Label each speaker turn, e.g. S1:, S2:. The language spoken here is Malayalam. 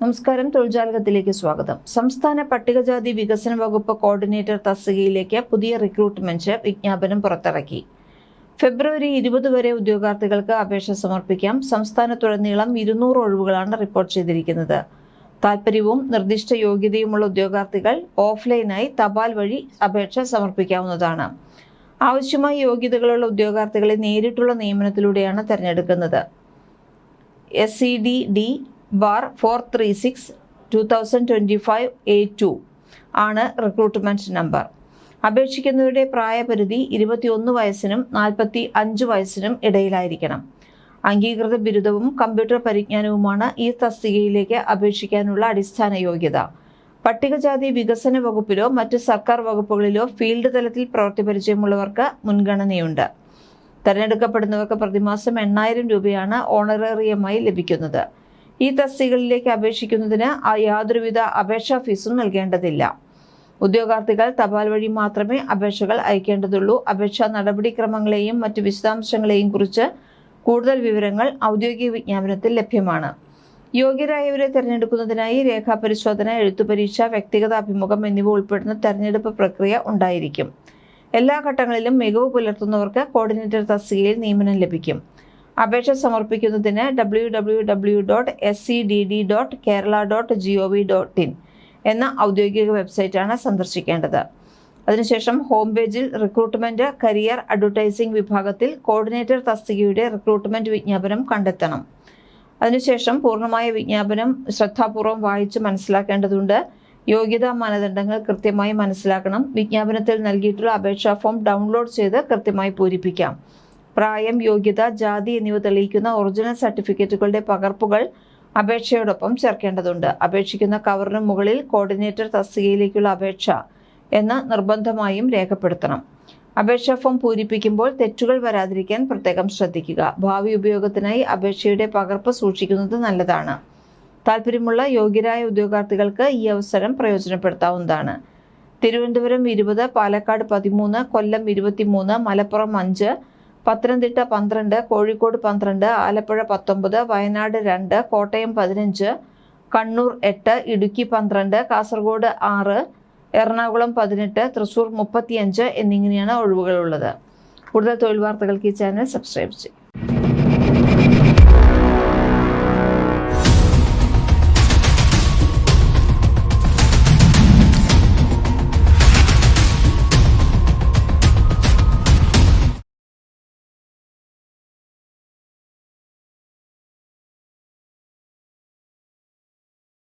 S1: നമസ്കാരം തൊഴിൽജാലകത്തിലേക്ക് സ്വാഗതം. സംസ്ഥാന പട്ടികജാതി വികസന വകുപ്പ് കോർഡിനേറ്റർ തസ്തികയിലേക്ക് പുതിയ റിക്രൂട്ട്മെന്റ് വിജ്ഞാപനം പുറത്തിറക്കി. ഫെബ്രുവരി ഇരുപത് വരെ ഉദ്യോഗാർത്ഥികൾക്ക് അപേക്ഷ സമർപ്പിക്കാം. സംസ്ഥാനത്തുടനീളം ഇരുന്നൂറ് ഒഴിവുകളാണ് റിപ്പോർട്ട് ചെയ്തിരിക്കുന്നത്. താൽപ്പര്യവും നിർദ്ദിഷ്ട യോഗ്യതയുമുള്ള ഉദ്യോഗാർത്ഥികൾ ഓഫ്ലൈനായി തപാൽ വഴി അപേക്ഷ സമർപ്പിക്കാവുന്നതാണ്. ആവശ്യമായ യോഗ്യതകളുള്ള ഉദ്യോഗാർത്ഥികളെ നേരിട്ടുള്ള നിയമനത്തിലൂടെയാണ് തിരഞ്ഞെടുക്കുന്നത്. S C D D bar four three six two thousand twenty five A two ആണ് റിക്രൂട്ട്മെന്റ് നമ്പർ അപേക്ഷിക്കുന്നവരുടെ പ്രായപരിധി ഇരുപത്തിയൊന്ന് വയസ്സിനും നാൽപ്പത്തി അഞ്ച് വയസ്സിനും ഇടയിലായിരിക്കണം. അംഗീകൃത ബിരുദവും കമ്പ്യൂട്ടർ പരിജ്ഞാനവുമാണ് ഈ തസ്തികയിലേക്ക് അപേക്ഷിക്കാനുള്ള അടിസ്ഥാന യോഗ്യത. പട്ടികജാതി വികസന വകുപ്പിലോ മറ്റ് സർക്കാർ വകുപ്പുകളിലോ ഫീൽഡ് തലത്തിൽ പ്രവൃത്തി പരിചയമുള്ളവർക്ക് മുൻഗണനയുണ്ട്. തെരഞ്ഞെടുക്കപ്പെടുന്നവർക്ക് പ്രതിമാസം എണ്ണായിരം രൂപയാണ് ഓണറേറിയമായി ലഭിക്കുന്നത്. ഈ തസ്തികകളിലേക്ക് അപേക്ഷിക്കുന്നതിന് യാതൊരുവിധ അപേക്ഷാ ഫീസും നൽകേണ്ടതില്ല. ഉദ്യോഗാർത്ഥികൾ തപാൽ വഴി മാത്രമേ അപേക്ഷകൾ അയക്കേണ്ടതുള്ളൂ. അപേക്ഷാ നടപടിക്രമങ്ങളെയും മറ്റ് വിശദാംശങ്ങളെയും കുറിച്ച് കൂടുതൽ വിവരങ്ങൾ ഔദ്യോഗിക വിജ്ഞാപനത്തിൽ ലഭ്യമാണ്. യോഗ്യരായവരെ തെരഞ്ഞെടുക്കുന്നതിനായി രേഖാപരിശോധന എഴുത്തുപരീക്ഷ വ്യക്തിഗത അഭിമുഖം എന്നിവ ഉൾപ്പെടുന്ന തെരഞ്ഞെടുപ്പ് പ്രക്രിയ ഉണ്ടായിരിക്കും. എല്ലാ ഘട്ടങ്ങളിലും മികവ് പുലർത്തുന്നവർക്ക് കോർഡിനേറ്റർ തസ്തികയിൽ നിയമനം ലഭിക്കും. അപേക്ഷ സമർപ്പിക്കുന്നതിന് W W W dot S C D D dot Kerala dot G O V dot in എന്ന ഔദ്യോഗിക വെബ്സൈറ്റാണ് സന്ദർശിക്കേണ്ടത്. അതിനുശേഷം ഹോം പേജിൽ റിക്രൂട്ട്മെന്റ് കരിയർ അഡ്വർടൈസിംഗ് വിഭാഗത്തിൽ കോർഡിനേറ്റർ തസ്തികയുടെ റിക്രൂട്ട്മെന്റ് വിജ്ഞാപനം കണ്ടെത്തണം. അതിനുശേഷം പൂർണമായ വിജ്ഞാപനം ശ്രദ്ധാപൂർവം വായിച്ച് മനസ്സിലാക്കേണ്ടതുണ്ട്. യോഗ്യതാ മാനദണ്ഡങ്ങൾ കൃത്യമായി മനസ്സിലാക്കണം. വിജ്ഞാപനത്തിൽ നൽകിയിട്ടുള്ള അപേക്ഷാ ഫോം ഡൗൺലോഡ് ചെയ്ത് കൃത്യമായി പൂരിപ്പിക്കാം. പ്രായം യോഗ്യത ജാതി എന്നിവ തെളിയിക്കുന്ന ഒറിജിനൽ സർട്ടിഫിക്കറ്റുകളുടെ പകർപ്പുകൾ അപേക്ഷയോടൊപ്പം ചേർക്കേണ്ടതുണ്ട്. അപേക്ഷിക്കുന്ന കവറിന് മുകളിൽ കോർഡിനേറ്റർ തസ്തികയിലേക്കുള്ള അപേക്ഷ എന്ന് നിർബന്ധമായും രേഖപ്പെടുത്തണം. അപേക്ഷാ ഫോം പൂരിപ്പിക്കുമ്പോൾ തെറ്റുകൾ വരാതിരിക്കാൻ പ്രത്യേകം ശ്രദ്ധിക്കുക. ഭാവി ഉപയോഗത്തിനായി അപേക്ഷയുടെ പകർപ്പ് സൂക്ഷിക്കുന്നത് നല്ലതാണ്. താല്പര്യമുള്ള യോഗ്യരായ ഉദ്യോഗാർത്ഥികൾക്ക് ഈ അവസരം പ്രയോജനപ്പെടുത്താവുന്നതാണ്. തിരുവനന്തപുരം ഇരുപത് പാലക്കാട് പതിമൂന്ന് കൊല്ലം ഇരുപത്തിമൂന്ന് മലപ്പുറം അഞ്ച് പത്തനംതിട്ട പന്ത്രണ്ട് കോഴിക്കോട് പന്ത്രണ്ട് ആലപ്പുഴ പത്തൊമ്പത് വയനാട് രണ്ട് കോട്ടയം പതിനഞ്ച് കണ്ണൂർ എട്ട് ഇടുക്കി പന്ത്രണ്ട് കാസർഗോഡ് ആറ് എറണാകുളം പതിനെട്ട് തൃശൂർ മുപ്പത്തിയഞ്ച് എന്നിങ്ങനെയാണ് ഒഴിവുകളുള്ളത്. കൂടുതൽ തൊഴിൽ വാർത്തകൾക്ക് ഈ ചാനൽ സബ്സ്ക്രൈബ് ചെയ്യും